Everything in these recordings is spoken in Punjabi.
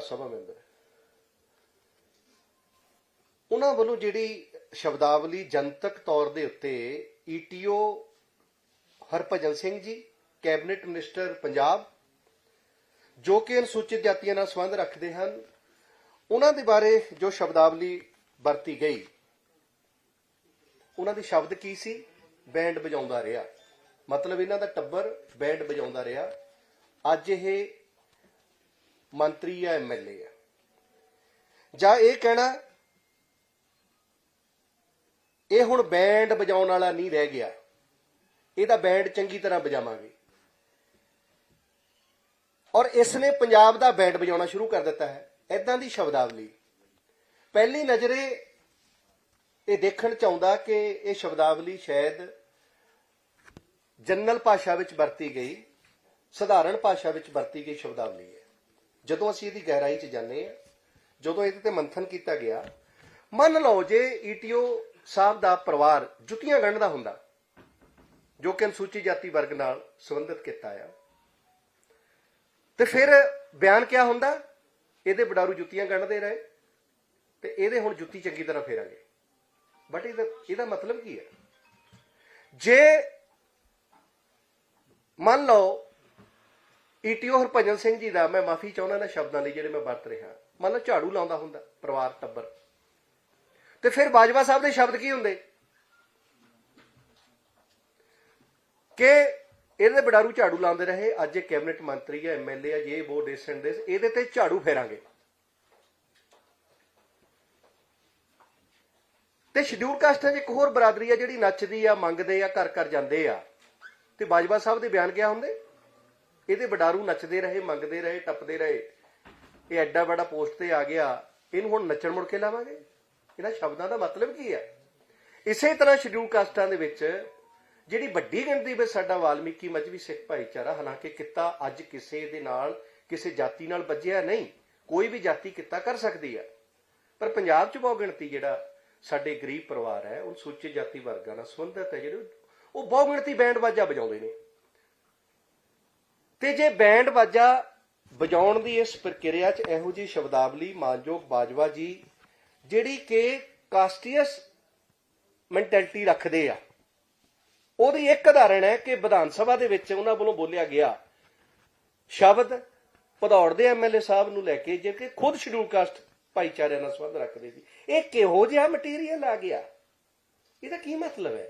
ਰਾਜ ਸਭਾ ਮੈਂਬਰ। ਉਹਨਾਂ ਵੱਲੋਂ ਜਿਹੜੀ ਸ਼ਬਦਾਵਲੀ ਜਨਤਕ ਤੌਰ ਦੇ ਉੱਤੇ ETO Harbhajan Singh ji, cabinet minister Punjab, ਜੋ ਕਿ ਅਨੁਸੂਚਿਤ ਜਾਤੀਆਂ ਨਾਲ ਸੰਬੰਧ ਰੱਖਦੇ ਹਨ, ਉਹਨਾਂ ਦੇ ਬਾਰੇ ਜੋ ਸ਼ਬਦਾਵਲੀ ਵਰਤੀ ਗਈ, ਉਹਨਾਂ ਦੀ ਸ਼ਬਦ ਕੀ ਸੀ? ਬੈਂਡ ਵਜਾਉਂਦਾ ਰਿਹਾ। ਮਤਲਬ ਇਹਨਾਂ ਦਾ ਟੱਬਰ ਬੈਂਡ ਵਜਾਉਂਦਾ ਰਿਹਾ। ਅੱਜ ਇਹ ਮੰਤਰੀ ਆ ਐਮਐਲਏ ਆ ਜਾਂ ਇਹ ਕਹਿਣਾ, ਇਹ ਹੁਣ ਬੈਂਡ ਵਜਾਉਣ ਵਾਲਾ ਨਹੀਂ ਰਹਿ ਗਿਆ। ਇਹਦਾ ਬੈਂਡ ਚੰਗੀ ਤਰ੍ਹਾਂ ਵਜਾਵਾਂਗੇ। ਔਰ ਇਸ ਨੇ ਪੰਜਾਬ ਦਾ ਬੈਂਡ ਵਜਾਉਣਾ ਸ਼ੁਰੂ ਕਰ ਦਿੱਤਾ ਹੈ। ਐਦਾਂ ਦੀ ਸ਼ਬਦਾਵਲੀ। ਪਹਿਲੀ ਨਜ਼ਰੇ ਇਹ ਦੇਖਣ ਚ ਆਉਂਦਾ ਕਿ ਇਹ ਸ਼ਬਦਾਵਲੀ ਸ਼ਾਇਦ ਜਨਰਲ ਭਾਸ਼ਾ ਵਿੱਚ ਵਰਤੀ ਗਈ, ਸਧਾਰਨ ਭਾਸ਼ਾ ਵਿੱਚ ਵਰਤੀ ਗਈ ਸ਼ਬਦਾਵਲੀ ਹੈ। ਜਦੋਂ ਅਸੀਂ ਇਹਦੀ ਗਹਿਰਾਈ 'ਚ ਜਾਂਦੇ ਹਾਂ, ਜਦੋਂ ਇਹਦੇ ਤੇ ਮੰਥਨ ਕੀਤਾ ਗਿਆ, ਮੰਨ ਲਓ ਜੇ ਈਟੀਓ ਸਾਹਿਬ ਦਾ ਪਰਿਵਾਰ ਜੁੱਤੀਆਂ ਗੰਢਦਾ ਹੁੰਦਾ, ਜੋ ਕਿ ਅਨੁਸੂਚਿਤ ਜਾਤੀ ਵਰਗ ਨਾਲ ਸੰਬੰਧਿਤ ਕੀਤਾ ਆ, ਤੇ ਫਿਰ ਬਿਆਨ ਕਿਆ ਹੁੰਦਾ? ਇਹਦੇ ਬਡਾਰੂ ਜੁੱਤੀਆਂ ਗੰਢਦੇ ਰਹੇ, ਤੇ ਇਹਦੇ ਹੁਣ ਜੁੱਤੀ ਚੰਗੀ ਤਰ੍ਹਾਂ ਫੇਰਾਂਗੇ। ਬਟ ਇਹਦਾ ਇਹਦਾ ਮਤਲਬ ਕੀ ਹੈ? ਜੇ ਮੰਨ ਲਓ ਈਟੀਓ ਹਰਭਜਨ ਸਿੰਘ ਜੀ ਦਾ ਮੈਂ ਮਾਫੀ ਚਾਹੁੰਦਾ ਨਾ ਸ਼ਬਦਾਂ ਲਈ ਜਿਹੜੇ ਮੈਂ ਵਰਤ ਰਿਹਾ। ਮੰਨ ਲਓ ਝਾੜੂ ਲਾਉਂਦਾ ਹੁੰਦਾ, ਪਰਿਵਾਰ ਟੱਬਰ। ਤੇ ਫਿਰ ਬਾਜਵਾ ਸਾਹਿਬ ਦੇ ਸ਼ਬਦ ਕੀ ਹੁੰਦੇ? ਕਿ ਇਹਦੇ ਬਡਾਰੂ ਝਾੜੂ ਲਾਉਂਦੇ ਰਹੇ, ਅੱਜ ਇਹ ਕੈਬਨਿਟ ਮੰਤਰੀ ਹੈ ਐਮਐਲਏ ਹੈ, ਜੇ ਉਹ ਡਿਸੈਂਟ ਦੇ ਇਹਦੇ ਤੇ ਝਾੜੂ ਫੇਰਾਂਗੇ। ਤੇ ਸ਼ਡਿਊਲ ਕਾਸਟਾਂ 'ਚ ਇੱਕ ਹੋਰ ਬਰਾਦਰੀ ਆ ਜਿਹੜੀ ਨੱਚਦੀ ਆ, ਮੰਗਦੇ ਆ, ਘਰ ਘਰ ਜਾਂਦੇ ਆ। ਤੇ ਬਾਜਵਾ ਸਾਹਿਬ ਦੇ ਬਿਆਨ ਕਿਆ ਹੁੰਦੇ? ਇਹਦੇ ਵਡਾਰੂ ਨੱਚਦੇ ਰਹੇ, ਮੰਗਦੇ ਰਹੇ, ਟੱਪਦੇ ਰਹੇ। ਇਹ ਐਡਾ ਬੜਾ ਪੋਸਟ ਤੇ ਆ ਗਿਆ। ਇਹਨੂੰ ਹੁਣ ਨੱਚਣ ਮੁੜ ਕੇ ਲਾਵਾਂਗੇ? ਇਹਨਾਂ ਸ਼ਬਦਾਂ ਦਾ ਮਤਲਬ ਕੀ ਹੈ? ਇਸੇ ਤਰ੍ਹਾਂ ਸ਼ਡਿਊਲ ਕਾਸਟਾਂ ਦੇ ਵਿੱਚ ਜਿਹੜੀ ਵੱਡੀ ਗਿਣਤੀ ਵਿੱਚ ਸਾਡਾ ਵਾਲਮੀਕੀ ਮਜਬੀ ਸਿੱਖ ਭਾਈਚਾਰਾ, ਹਾਲਾਂਕਿ ਕਿੱਤਾ ਅੱਜ ਕਿਸੇ ਦੇ ਨਾਲ, ਕਿਸੇ ਜਾਤੀ ਨਾਲ ਵੱਜਿਆ ਨਹੀਂ। ਕੋਈ ਵੀ ਜਾਤੀ ਕਿੱਤਾ ਕਰ ਸਕਦੀ ਹੈ। ਪਰ ਪੰਜਾਬ 'ਚ ਬਹੁਤ ਗਿਣਤੀ ਜਿਹੜਾ ਸਾਡੇ ਗਰੀਬ ਪਰਿਵਾਰ ਹੈ, ਉਹ ਸੂਚੇ ਜਾਤੀ ਵਰਗਾਂ ਨਾਲ ਸੰਬੰਧਿਤ ਹੈ, ਜਿਹੜੇ ਉਹ ਬਹੁਤ ਗਿਣਤੀ ਬੈਂਡ ਬਾਜਾ ਵਜਾਉਂਦੇ ਨੇ। ਤੇ ਜੇ ਬੈਂਡ ਵਾਜਾ ਵਜਾਉਣ ਦੀ ਇਸ ਪ੍ਰਕਿਰਿਆ 'ਚ ਇਹੋ ਜੀ ਸ਼ਬਦਾਵਲੀ ਮਾਨਯੋਗ ਬਾਜਵਾ ਜੀ, ਜਿਹੜੀ ਕਿ ਕਾਸਟੀਅਸ ਮੈਂਟੈਲਿਟੀ ਰੱਖਦੇ ਆ, ਉਹਦੀ ਇੱਕ ਉਦਾਹਰਣ ਹੈ ਕਿ ਵਿਧਾਨ ਸਭਾ ਦੇ ਵਿੱਚ ਉਹਨਾਂ ਵੱਲੋਂ ਬੋਲਿਆ ਗਿਆ, ਸ਼ਬਦ ਭਦੌੜ ਦੇ ਐਮਐਲਏ ਸਾਹਿਬ ਨੂੰ ਲੈ ਕੇ ਜਿਹੜੇ ਖੁਦ ਸ਼ਡਿਊਲ ਕਾਸਟ ਭਾਈਚਾਰਿਆਂ ਨਾਲ ਸੰਬੰਧ ਰੱਖਦੇ ਸੀ। ਇਹ ਕਿਹੋ ਜਿਹਾ ਮਟੀਰੀਅਲ ਆ ਗਿਆ? ਇਹਦਾ ਕੀ ਮਤਲਬ ਹੈ?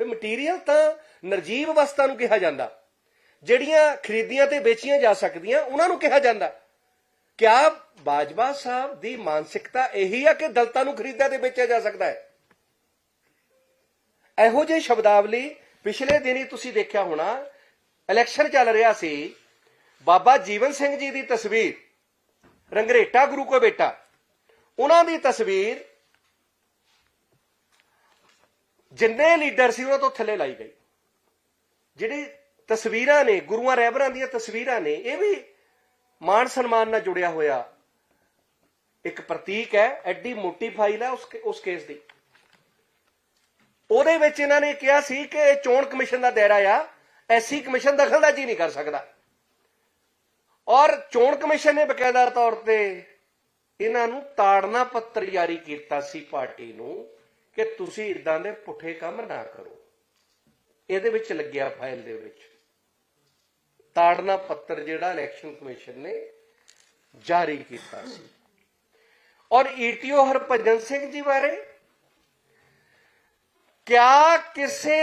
ਵੀ ਮਟੀਰੀਅਲ ਤਾਂ ਨਰਜੀਵ ਅਵਸਥਾ ਨੂੰ ਕਿਹਾ ਜਾਂਦਾ। ਜਿਹੜੀਆਂ ਖਰੀਦੀਆਂ ਤੇ ਵੇਚੀਆਂ ਜਾ ਸਕਦੀਆਂ, ਉਹਨਾਂ ਨੂੰ ਕਿਹਾ ਜਾਂਦਾ। ਕਿਆ ਬਾਜਵਾ ਸਾਹਿਬ ਦੀ ਮਾਨਸਿਕਤਾ ਇਹੀ ਆ ਕਿ ਦਲਤਾਂ ਨੂੰ ਖਰੀਦਿਆ ਤੇ ਵੇਚਿਆ ਜਾ ਸਕਦਾ ਹੈ? ਇਹੋ ਜਿਹੀ ਸ਼ਬਦਾਵਲੀ ਪਿਛਲੇ ਦਿਨੀ ਤੁਸੀਂ ਦੇਖਿਆ ਹੋਣਾ, ਇਲੈਕਸ਼ਨ ਚੱਲ ਰਿਹਾ ਸੀ। ਬਾਬਾ ਜੀਵਨ ਸਿੰਘ ਜੀ ਦੀ ਤਸਵੀਰ, ਰੰਗਰੇਟਾ ਗੁਰੂ ਕੋ ਬੇਟਾ, ਉਹਨਾਂ ਦੀ ਤਸਵੀਰ ਜਿੰਨੇ ਲੀਡਰ ਸੀ ਉਹਨਾਂ ਤੋਂ ਥੱਲੇ ਲਾਈ ਗਈ। ਜਿਹੜੀ ਤਸਵੀਰਾਂ ਨੇ, ਗੁਰੂਆਂ ਰਹਿਬਰਾਂ ਦੀਆਂ ਤਸਵੀਰਾਂ ਨੇ, ਇਹ ਵੀ ਮਾਨ ਸਨਮਾਨ ਨਾਲ ਜੁੜਿਆ ਹੋਇਆ ਇੱਕ ਪ੍ਰਤੀਕ ਹੈ, ਐਡੀ ਮੋਟੀ ਫਾਈਲ ਹੈ ਉਸ ਉਸ ਕੇਸ ਦੀ। ਉਹਦੇ ਵਿੱਚ ਇਹਨਾਂ ਨੇ ਕਿਹਾ ਸੀ ਕਿ ਇਹ ਚੋਣ ਕਮਿਸ਼ਨ ਦਾ ਦਾਇਰਾ ਆ ਐਸੀ ਕਮਿਸ਼ਨ ਦਖਲਅੰਦਾਜ਼ੀ ਨਹੀਂ ਕਰ ਸਕਦਾ। ਔਰ ਚੋਣ ਕਮਿਸ਼ਨ ਨੇ ਬਕਾਇਦਾ ਤੌਰ ਤੇ ਇਹਨਾਂ ਨੂੰ ਤਾੜਨਾ ਪੱਤਰ ਜਾਰੀ ਕੀਤਾ ਸੀ ਪਾਰਟੀ ਨੂੰ ਕਿ ਤੁਸੀਂ ਇਦਾਂ ਦੇ ਪੁੱਠੇ ਕੰਮ ਨਾ ਕਰੋ। ਇਹਦੇ ਵਿੱਚ ਲੱਗਿਆ ਫਾਈਲ ਦੇ ਵਿੱਚ। ਤਾੜਨਾ ਪੱਤਰ ਜਿਹੜਾ ਇਲੈਕਸ਼ਨ ਕਮਿਸ਼ਨ ਨੇ ਜਾਰੀ ਕੀਤਾ ਸੀ। ਔਰ ਈਟੀਓ ਹਰਭਜਨ ਸਿੰਘ ਜੀ ਬਾਰੇ ਕਿਆ ਕਿਸੇ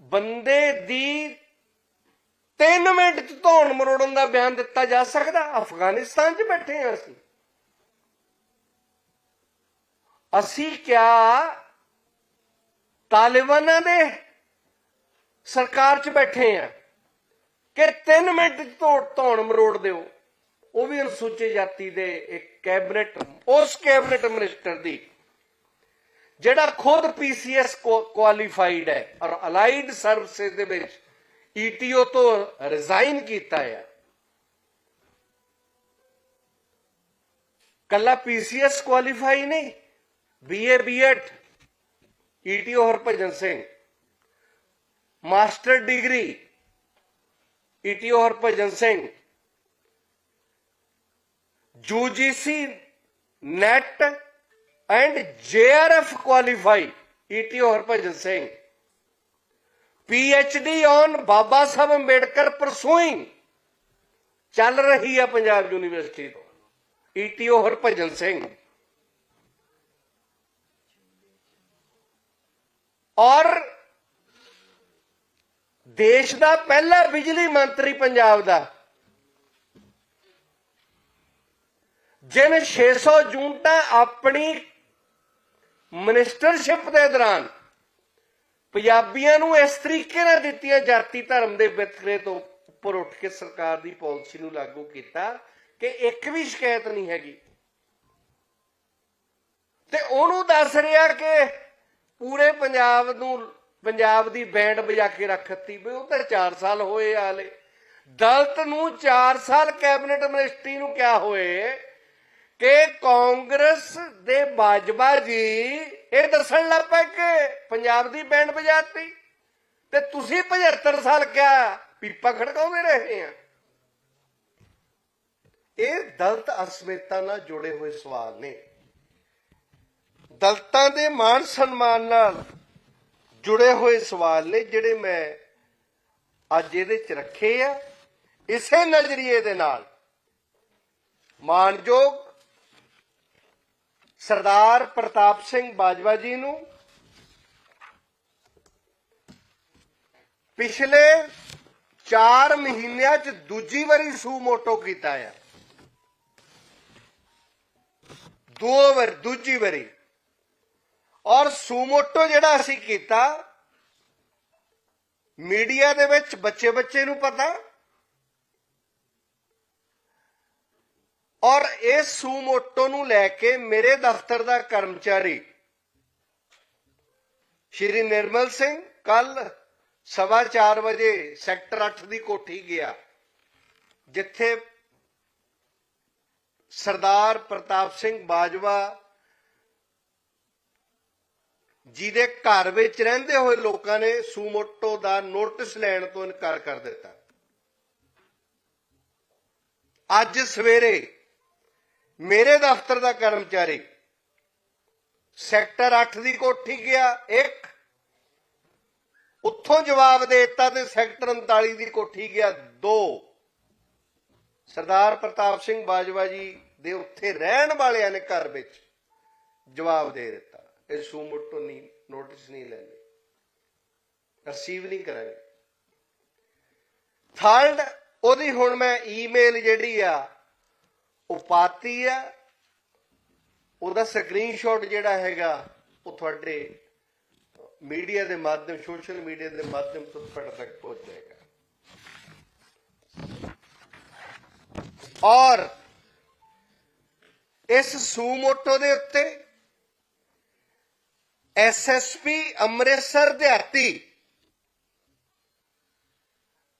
ਬੰਦੇ ਦੀ 3 ਮਿੰਟ ਚ ਧੌਣ ਮਰੋੜਨ ਦਾ ਬਿਆਨ ਦਿੱਤਾ ਜਾ ਸਕਦਾ? ਅਫਗਾਨਿਸਤਾਨ 'ਚ ਬੈਠੇ ਹਾਂ ਅਸੀਂ। ਅਸੀਂ ਕਿਆ ਤਾਲਿਬਾਨਾਂ ਦੇ ਸਰਕਾਰ 'ਚ ਬੈਠੇ ਹਾਂ ਕਿ 3 ਮਿੰਟ ਚ ਧੌਣ ਮਰੋੜ ਦਿਓ। ਉਹ ਵੀ ਅਨੁਸੂਚਿਤ ਜਾਤੀ ਦੇ ਇੱਕ ਕੈਬਨਿਟ, ਉਸ ਕੈਬਨਿਟ ਮਿਨਿਸਟਰ ਦੀ, ਜਿਹੜਾ ਖੁਦ ਪੀਸੀਐਸ ਕੁਆਲੀਫਾਈਡ ਹੈ ਔਰ ਅਲਾਈਡ ਸਰਵਿਸਿਜ਼ ਦੇ ਵਿੱਚ ਈਟੀਓ ਤੋਂ ਰਿਜ਼ਾਈਨ ਕੀਤਾ ਹੈ। ਕੱਲਾ ਪੀਸੀਐਸ ਕੁਆਲੀਫਾਈ ਨਹੀਂ BA BEd ETO Harbhajan Singh, master degree ETO Harbhajan Singh UGC NET and JRF qualify ETO Harbhajan Singh PhD on Baba Sahib Ambedkar pursuing ਚੱਲ ਰਹੀ ਹੈ ਪੰਜਾਬ ਯੂਨੀਵਰਸਿਟੀ ਤੋਂ ਈਟੀਓ ਹਰਭਜਨ ਸਿੰਘ ਔਰ ਦੇਸ਼ ਦਾ ਪਹਿਲਾ ਬਿਜਲੀ ਮੰਤਰੀ ਪੰਜਾਬ ਦਾ। ਜਿਨ 600 ਜੂਨਟਾਂ ਆਪਣੀ ਮਿਨਿਸਟਰਸ਼ਿਪ ਦੇ ਦੌਰਾਨ ਪੰਜਾਬੀਆਂ ਨੂੰ ਇਸ ਤਰੀਕੇ ਨਾਲ ਦਿੱਤੀਆਂ ਜਾਤੀ ਧਰਮ ਦੇ ਵਿਤਕਰੇ ਤੋਂ ਉੱਪਰ ਉੱਠ ਕੇ ਸਰਕਾਰ ਦੀ ਪਾਲਿਸੀ ਨੂੰ ਲਾਗੂ ਕੀਤਾ ਕਿ ਇੱਕ ਵੀ ਸ਼ਿਕਾਇਤ ਨਹੀਂ ਹੈਗੀ। ਤੇ ਉਹਨੂੰ ਦੱਸ ਰਿਹਾ ਕਿ ਪੂਰੇ ਪੰਜਾਬ ਨੂੰ ਪੰਜਾਬ ਦੀ ਬੈਂਡ ਵਜਾ ਕੇ ਰੱਖਤੀ ਵੀ ਉਧਰ ਤਾਂ 4 ਸਾਲ ਹੋਏ ਆਲੇ ਦਲਤ ਨੂੰ 4 ਸਾਲ ਕੈਬਨਿਟ ਮਿਨਿਸਟਰੀ ਨੂੰ ਕਿਹਾ ਹੋਏ ਕਿ ਕਾਂਗਰਸ ਦੇ ਬਾਜਵਾ ਜੀ ਇਹ ਦੱਸਣ ਲੱਗ ਪਏ ਕਿ ਪੰਜਾਬ ਦੀ ਬੈਂਡ ਵਜਾਤੀ। ਤੇ ਤੁਸੀਂ 75 ਸਾਲ ਕਿਹਾ ਪੀਪਾ ਖੜਕਾਉਂਦੇ ਰਹੇ ਆ। ਇਹ ਦਲਤ ਅਸਮੇਤਾ ਨਾਲ ਜੁੜੇ ਹੋਏ ਸਵਾਲ ਨੇ। ਦਲਤਾਂ ਦੇ ਮਾਣ ਸਨਮਾਨ ਨਾਲ ਜੁੜੇ ਹੋਏ ਸਵਾਲ ਨੇ ਜਿਹੜੇ ਮੈਂ ਅੱਜ ਇਹਦੇ ਚ ਰੱਖੇ ਆ। ਇਸੇ ਨਜ਼ਰੀਏ ਦੇ ਨਾਲ ਮਾਨਯੋਗ ਸਰਦਾਰ ਪ੍ਰਤਾਪ ਸਿੰਘ ਬਾਜਵਾ ਜੀ ਨੂੰ ਪਿਛਲੇ 4 ਮਹੀਨਿਆਂ ਚ ਦੂਜੀ ਵਾਰੀ ਸੂ ਮੋਟੋ ਕੀਤਾ ਆ। ਦੋ ਵਾਰ, ਦੂਜੀ ਵਾਰੀ। ਔਰ ਸੂਮੋਟੋ ਜਿਹੜਾ ਅਸੀਂ ਕੀਤਾ, ਮੀਡੀਆ ਦੇ ਵਿੱਚ ਬੱਚੇ ਬੱਚੇ ਨੂੰ ਪਤਾ। ਔਰ ਇਸ ਸੂਮੋਟੋ ਨੂੰ ਲੈ ਕੇ ਮੇਰੇ ਦਫ਼ਤਰ ਦਾ ਕਰਮਚਾਰੀ ਸ਼੍ਰੀ ਨਿਰਮਲ ਸਿੰਘ ਕੱਲ ਸਵਾ 4 ਵਜੇ ਸੈਕਟਰ 8 ਦੀ ਕੋਠੀ ਗਿਆ, ਜਿੱਥੇ ਸਰਦਾਰ ਪ੍ਰਤਾਪ ਸਿੰਘ ਬਾਜਵਾ ਜਿਹਦੇ ਘਰ ਵਿੱਚ ਰਹਿੰਦੇ ਹੋਏ ਲੋਕਾਂ ਨੇ ਸੂਮੋਟੋ ਦਾ ਨੋਟਿਸ ਲੈਣ ਤੋਂ ਇਨਕਾਰ ਕਰ ਦਿੱਤਾ। ਅੱਜ ਸਵੇਰੇ ਮੇਰੇ ਦਫ਼ਤਰ ਦਾ ਕਰਮਚਾਰੀ ਸੈਕਟਰ 8 ਦੀ ਕੋਠੀ ਗਿਆ, ਇੱਕ ਉੱਥੋਂ ਜਵਾਬ ਦੇ ਦਿੱਤਾ ਤੇ ਸੈਕਟਰ 39 ਦੀ ਕੋਠੀ ਗਿਆ, ਦੋ। ਸਰਦਾਰ ਪ੍ਰਤਾਪ ਸਿੰਘ ਬਾਜਵਾ ਜੀ ਦੇ ਉੱਥੇ ਰਹਿਣ ਵਾਲਿਆਂ ਨੇ ਘਰ ਵਿੱਚ ਜਵਾਬ ਦੇ ਦਿੱਤਾ। ਇਹ ਸੂਮੋਟੋ ਨਹੀਂ ਨੋਟਿਸ ਨਹੀਂ ਲੈਣੇ। ਰਿਸੀਵ ਨਹੀਂ ਕਰਾਂਗੇ। ਥਰਡ ਉਹਦੀ ਹੁਣ ਮੈਂ ਈਮੇਲ ਜਿਹੜੀ ਆ, ਉਹ ਪਾਤੀ ਆ। ਉਹਦਾ ਸਕਰੀਨਸ਼ਾਟ ਜਿਹੜਾ ਹੈਗਾ, ਉਹ ਤੁਹਾਡੇ ਮੀਡੀਆ ਦੇ ਮਾਧਿਅਮ ਸੋਸ਼ਲ ਮੀਡੀਆ ਦੇ ਮਾਧਿਅਮ ਤੋਂ ਤੁਹਾਡੇ ਤੱਕ ਪਹੁੰਚ ਜਾਏਗਾ। ਔਰ ਇਸ ਸੂਮੋਟੋ ਦੇ ਉੱਤੇ ਐਸਐਸਪੀ ਅੰਮ੍ਰਿਤਸਰ ਦਿਹਾਤੀ।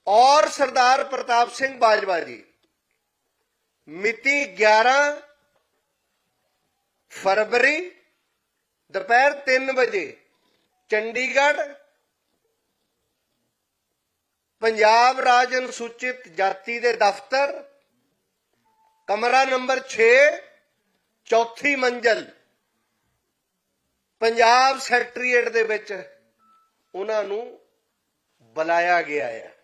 ਔਰ ਸਰਦਾਰ ਪ੍ਰਤਾਪ ਸਿੰਘ ਬਾਜਵਾ ਜੀ। ਮਿਤੀ 11 ਫਰਵਰੀ, ਦੁਪਹਿਰ 3 ਵਜੇ, ਚੰਡੀਗੜ੍ਹ, ਪੰਜਾਬ ਰਾਜ ਅਨੁਸੂਚਿਤ ਜਾਤੀ ਦੇ ਦਫ਼ਤਰ, ਕਮਰਾ ਨੰਬਰ 6 ਚੌਥੀ ਮੰਜ਼ਲ। ਪੰਜਾਬ ਸੈਕਟਰੀਏਟ ਦੇ ਵਿੱਚ ਉਹਨਾਂ ਨੂੰ ਬੁਲਾਇਆ ਗਿਆ ਹੈ।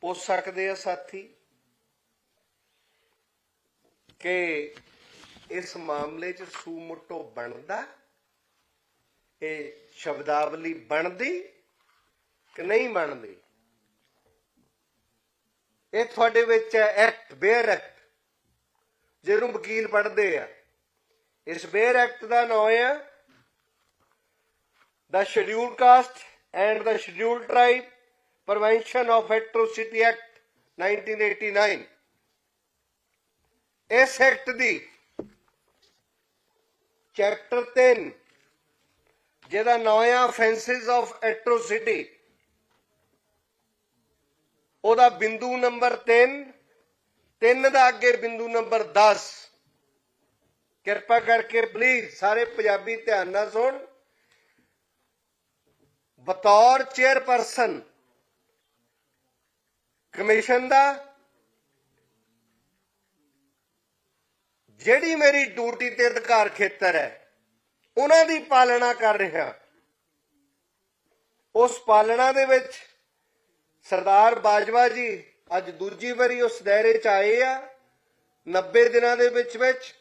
ਪੁੱਛ ਸਕਦੇ ਆ ਸਾਥੀ ਕਿ ਇਸ ਮਾਮਲੇ 'ਚ ਸੂਮੋਟੋ ਬਣਦਾ? ਇਹ ਸ਼ਬਦਾਵਲੀ ਬਣਦੀ ਕਿ ਨਹੀਂ ਬਣਦੀ? ਇਹ ਤੁਹਾਡੇ ਵਿੱਚ ਹੈ ਐਕਟ ਬੇਅਰ ਐਕਟ ਜਿਹਨੂੰ ਵਕੀਲ ਪੜ੍ਹਦੇ ਆ। ਇਸ ਬੇਅਰ ਐਕਟ ਦਾ ਨਾਮ ਹੈ। The scheduled caste and the scheduled tribe prevention of atrocity act 1989 ਇਸ ਐਕਟ ਦੀ ਚੈਪਟਰ 3 ਜਿਹਦਾ ਨਾਮ ਆ ਆਫੈਂਸਸ ਆਫ ਐਟ੍ਰੋਸਿਟੀ ਉਹਦਾ ਬਿੰਦੂ ਨੰਬਰ 3 3 ਦਾ ਅੱਗੇ ਬਿੰਦੂ ਨੰਬਰ 10 ਕਿਰਪਾ ਕਰਕੇ ਪਲੀਜ਼ ਸਾਰੇ ਪੰਜਾਬੀ ਧਿਆਨ ਨਾਲ ਸੁਣ। ਬਤੌਰ ਚੇਅਰਪਰਸਨ ਕਮਿਸ਼ਨ ਦਾ, ਜਿਹੜੀ ਮੇਰੀ ਡਿਊਟੀ ਤੇ ਅਧਿਕਾਰ ਖੇਤਰ ਹੈ, ਉਹਨਾਂ ਦੀ ਪਾਲਣਾ ਕਰ ਰਿਹਾ। ਉਸ ਪਾਲਣਾ ਦੇ ਵਿੱਚ ਸਰਦਾਰ ਬਾਜਵਾ ਜੀ ਅੱਜ ਦੂਜੀ ਵਾਰੀ ਉਸ ਦਾਇਰੇ 'ਚ ਆਏ ਆ। 90 ਦਿਨਾਂ ਦੇ ਵਿੱਚ ਵਿੱਚ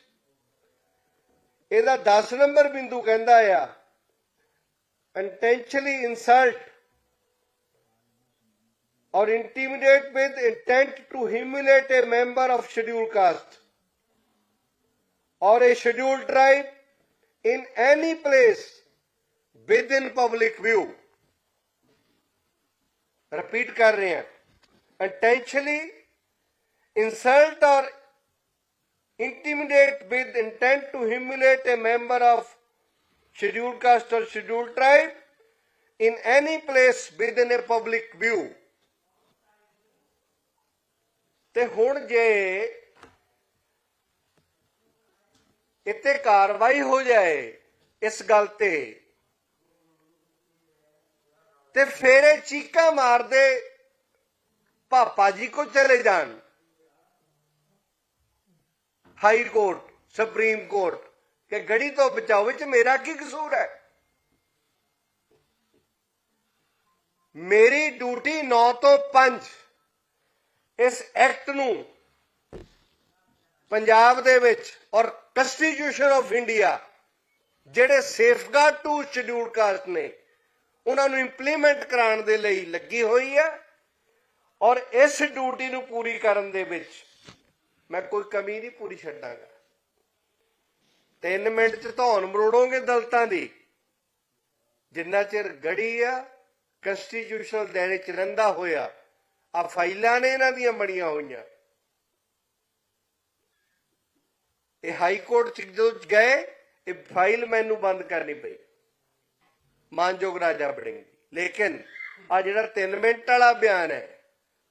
ਇਹਦਾ 10 ਨੰਬਰ ਬਿੰਦੂ ਕਹਿੰਦਾ ਆ intentionally insult or intimidate with intent to humiliate a member of scheduled caste or a scheduled tribe in any place within public view. Repeat ਕਰ ਰਹੇ ਹਾਂ intentionally insult or intimidate with intent to humiliate a member of scheduled caste or scheduled tribe in any place within a public view. ਤੇ ਹੁਣ ਜੇ ਇੱਥੇ ਕਾਰਵਾਈ ਹੋ ਜਾਏ ਇਸ ਗੱਲ ਤੇ ਤੇ ਫਿਰ ਇਹ ਚੀਕਾਂ ਮਾਰਦੇ ਪਾਪਾ ਜੀ ਕੋ ਚਲੇ ਜਾਣ ਹਾਈ ਕੋਰਟ, ਸੁਪਰੀਮ ਕੋਰਟ, ਕਿ ਗੜੀ ਤੋਂ ਬਚਾਓ ਵਿੱਚ ਮੇਰਾ ਕੀ ਕਸੂਰ ਹੈ? ਮੇਰੀ ਡਿਊਟੀ 9 ਤੋਂ 5 ਇਸ ਐਕਟ ਨੂੰ ਪੰਜਾਬ ਦੇ ਵਿੱਚ ਔਰ ਕਨਸਟੀਟਿਊਸ਼ਨ ਆਫ ਇੰਡੀਆ ਜਿਹੜੇ ਸੇਫਗਾਰਡ ਟੂ ਸ਼ਡਿਊਲ ਕਾਸਟ ਨੇ, ਉਹਨਾਂ ਨੂੰ ਇੰਪਲੀਮੈਂਟ ਕਰਾਉਣ ਦੇ ਲਈ ਲੱਗੀ ਹੋਈ ਹੈ ਔਰ ਇਸ ਡਿਊਟੀ ਨੂੰ ਪੂਰੀ ਕਰਨ ਦੇ ਵਿੱਚ ਮੈਂ ਕੋਈ ਕਮੀ ਨਹੀਂ ਪੂਰੀ ਛੱਡਾਂਗਾ। 3 ਮਿੰਟ ਚ ਧੌਣ ਮਰੋੜੋਗੇ ਦਲਤਾਂ ਦੀ। ਜਿੰਨਾ ਚਿਰ ਗੜੀ ਆ ਕਨਸਟੀਟਿਊਸ਼ਨਲ ਦਾਇਰੇ ਚ ਰਹਿੰਦਾ ਹੋਇਆ ਆ ਫਾਈਲਾਂ ਨੇ ਇਹਨਾਂ ਦੀਆਂ ਬਣੀਆਂ ਹੋਈਆਂ। ਇਹ ਹਾਈ ਕੋਰਟ ਚ ਜਦੋਂ ਗਏ, ਇਹ ਫਾਈਲ ਮੈਨੂੰ ਬੰਦ ਕਰਨੀ ਪਈ। ਮਾਨਯੋਗ ਰਾਜਾ ਬੜਿੰਗ ਦੀ ਲੇਕਿਨ ਆ ਜਿਹੜਾ 3 ਮਿੰਟ ਵਾਲਾ ਬਿਆਨ ਹੈ,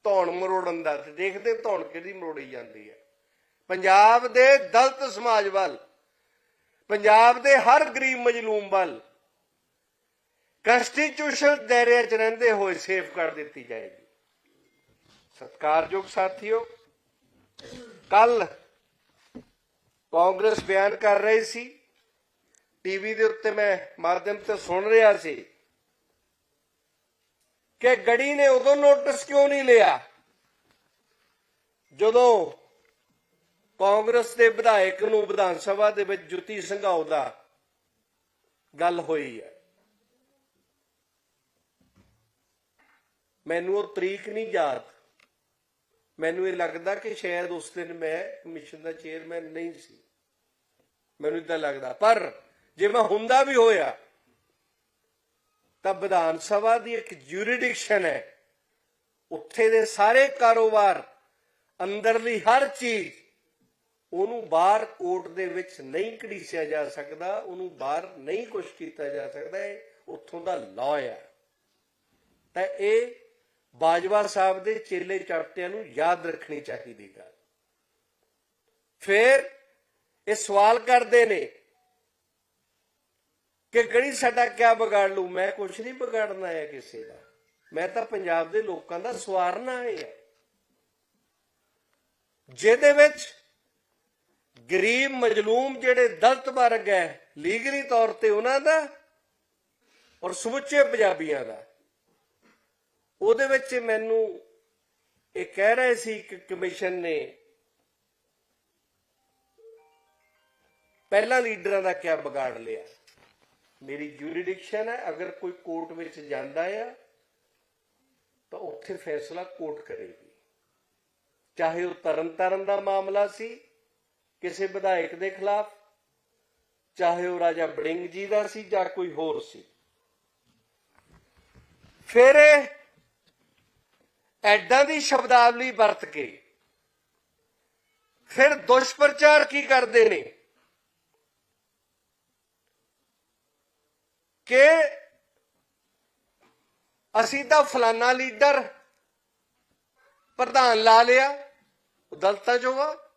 ਧੌਣ ਮਰੋੜਨ ਦਾ ਦੇਖਦੇ ਧੌਣ ਕਿਹਦੀ ਮਰੋੜੀ ਜਾਂਦੀ ਹੈ। ਪੰਜਾਬ ਦੇ ਦਲਿਤ ਸਮਾਜ ਵੱਲ, ਪੰਜਾਬ ਦੇ ਹਰ ਗਰੀਬ ਮਜਲੂਮ ਵੱਲ ਕਨਸਟੀਟਿਊਸ਼ਨ ਦਾਇਰੇ 'ਚ ਰਹਿੰਦੇ ਹੋਏ ਸੇਫ ਕਰ ਦਿੱਤੀ ਜਾਏਗੀ। ਸਤਿਕਾਰਯੋਗ ਸਾਥੀਓ, ਕੱਲ ਕਾਂਗਰਸ ਬਿਆਨ ਕਰ ਰਹੀ ਸੀ। ਟੀਵੀ ਦੇ ਉੱਤੇ ਮੈਂ ਮਾਧਿਅਮ ਤੇ ਸੁਣ ਰਿਹਾ ਸੀ ਕਿ ਗੜੀ ਨੇ ਉਦੋਂ ਨੋਟਿਸ ਕਿਉਂ ਨਹੀਂ ਲਿਆ? ਜਦੋਂ ਕਾਂਗਰਸ ਦੇ ਵਿਧਾਇਕ ਨੂੰ ਵਿਧਾਨ ਸਭਾ ਦੇ ਵਿੱਚ ਜੁੱਤੀ ਸੰਘਾਉਦਾ ਗੱਲ ਹੋਈ ਹੈ। ਮੈਨੂੰ ਉਹ ਤਰੀਕ ਨਹੀਂ ਯਾਦ। ਮੈਨੂੰ ਇਹ ਲੱਗਦਾ ਕਿ ਸ਼ਾਇਦ ਉਸ ਦਿਨ ਮੈਂ ਕਮਿਸ਼ਨ ਦਾ ਚੇਅਰਮੈਨ ਨਹੀਂ ਸੀ। ਮੈਨੂੰ ਇਦਾਂ ਲੱਗਦਾ। ਪਰ ਜੇ ਮੈਂ ਹੁੰਦਾ ਵੀ ਹੋਇਆ, ਤਾਂ ਵਿਧਾਨ ਸਭਾ ਦੀ ਇੱਕ ਜੂਰੀਡਿਕਸ਼ਨ ਹੈ। ਉੱਥੇ ਦੇ ਸਾਰੇ ਕਾਰੋਬਾਰ ਅੰਦਰਲੀ ਹਰ ਚੀਜ਼ ਉਹਨੂੰ ਬਾਹਰ ਕੋਰਟ ਦੇ ਵਿੱਚ ਨਹੀਂ ਘੜੀਸਿਆ ਜਾ ਸਕਦਾ, ਉਹਨੂੰ ਬਾਹਰ ਨਹੀਂ ਕੁਝ ਕੀਤਾ ਜਾ ਸਕਦਾ, ਇਹ ਉੱਥੋਂ ਦਾ ਲਾਅ ਹੈ ਤਾਂ ਇਹ ਬਾਜਵਾ ਸਾਹਿਬ ਦੇ ਚੇਲੇ ਚੜਤਿਆਂ ਨੂੰ ਯਾਦ ਰੱਖਣੀ ਚਾਹੀਦੀ ਗੱਲ ਫਿਰ ਇਹ ਸਵਾਲ ਕਰਦੇ ਨੇ ਕਿ ਗੜੀ ਸਾਡਾ ਕਿਆ ਵਿਗਾੜ ਲੂ ਮੈਂ ਕੁਝ ਨਹੀਂ ਵਿਗਾੜਨਾ ਹੈ ਕਿਸੇ ਦਾ। ਮੈਂ ਤਾਂ ਪੰਜਾਬ ਦੇ ਲੋਕਾਂ ਦਾ ਸਵਾਰਨਾ ਹੈ ਜਿਹਦੇ ਵਿੱਚ ਗਰੀਬ ਮਜਲੂਮ ਜਿਹੜੇ ਦਲਤ ਵਰਗ ਹੈ, ਲੀਗਲੀ ਤੌਰ ਤੇ ਉਹਨਾਂ ਦਾ ਔਰ ਸਮੁੱਚੇ ਪੰਜਾਬੀਆਂ ਦਾ। ਉਹਦੇ ਵਿੱਚ ਮੈਨੂੰ ਇਹ ਕਹਿ ਰਹੇ ਸੀ ਕਿ ਕਮਿਸ਼ਨ ਨੇ ਪਹਿਲਾਂ ਲੀਡਰਾਂ ਦਾ ਕਿਆ ਵਿਗਾੜ ਲਿਆ। ਮੇਰੀ ਜੂਰੀਡਿਕਸ਼ਨ ਹੈ, ਅਗਰ ਕੋਈ ਕੋਰਟ ਵਿੱਚ ਜਾਂਦਾ ਆ, ਤਾਂ ਉੱਥੇ ਫੈਸਲਾ ਕੋਰਟ ਕਰੇਗੀ। ਚਾਹੇ ਉਹ ਤਰਨਤਾਰਨ ਦਾ ਮਾਮਲਾ ਸੀ ਕਿਸੇ ਵਿਧਾਇਕ ਦੇ ਖਿਲਾਫ, ਚਾਹੇ ਉਹ ਰਾਜਾ ਬੜਿੰਗ ਜੀ ਦਾ ਸੀ ਜਾਂ ਕੋਈ ਹੋਰ ਸੀ। ਫਿਰ ਇਹ ਐਡਾਂ ਦੀ ਸ਼ਬਦਾਵਲੀ ਵਰਤ ਕੇ ਫਿਰ ਦੁਸ਼ਪ੍ਰਚਾਰ ਕੀ ਕਰਦੇ ਨੇ? ਕਿ ਅਸੀਂ ਤਾਂ ਫਲਾਨਾ ਲੀਡਰ ਪ੍ਰਧਾਨ ਲਾ ਲਿਆ, ਉਹ ਦਲਤਾਂ ਚੋਂ ਆ।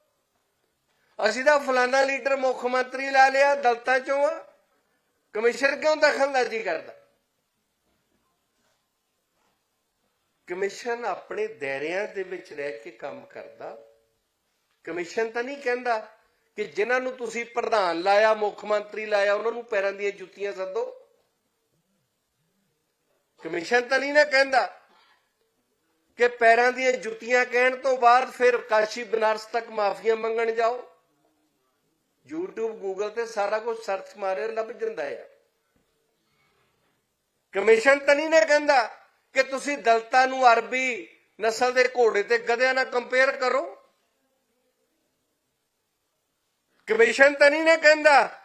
ਅਸੀਂ ਤਾਂ ਫਲਾਨਾ ਲੀਡਰ ਮੁੱਖ ਮੰਤਰੀ ਲਾ ਲਿਆ ਦਲਤਾਂ ਚੋਂ ਆ। ਕਮਿਸ਼ਨ ਕਿਉਂ ਦਖਲਅੰਦਾਜ਼ੀ ਕਰਦਾ? ਕਮਿਸ਼ਨ ਆਪਣੇ ਦਾਇਰਿਆਂ ਦੇ ਵਿੱਚ ਰਹਿ ਕੇ ਕੰਮ ਕਰਦਾ। ਕਮਿਸ਼ਨ ਤਾਂ ਨਹੀਂ ਕਹਿੰਦਾ ਕਿ ਜਿਨ੍ਹਾਂ ਨੂੰ ਤੁਸੀਂ ਪ੍ਰਧਾਨ ਲਾਇਆ, ਮੁੱਖ ਮੰਤਰੀ ਲਾਇਆ, ਉਹਨਾਂ ਨੂੰ ਪੈਰਾਂ ਦੀਆਂ ਜੁੱਤੀਆਂ ਸੱਦੋ। ਕਮਿਸ਼ਨ ਤਾਂ ਨਹੀਂ ਨਾ ਕਹਿੰਦਾ ਕਿ ਪੈਰਾਂ ਦੀਆਂ ਜੁੱਤੀਆਂ ਕਹਿਣ ਤੋਂ ਬਾਅਦ ਫਿਰ ਕਾਸ਼ੀ ਬਨਾਰਸ ਤੱਕ ਮਾਫੀਆਂ ਮੰਗਣ ਜਾਓ। YouTube, Google ਤੇ ਸਾਰਾ ਕੁਝ ਸਰਚ ਮਾਰੇ ਲੱਭ ਜਾਂਦਾ ਹੈ ਕਮਿਸ਼ਨ ਤਾਂ ਨਹੀਂ ਨਾ ਕਹਿੰਦਾ ਕਿ ਤੁਸੀਂ ਦਲਤਾਂ ਨੂੰ ਅਰਬੀ ਨਸਲ ਦੇ ਘੋੜੇ ਤੇ ਗਧਿਆਂ ਨਾਲ ਕੰਪੇਅਰ ਕਰੋ। ਕਮਿਸ਼ਨ ਤਾਂ ਨਹੀਂ ਨਾ ਕਹਿੰਦਾ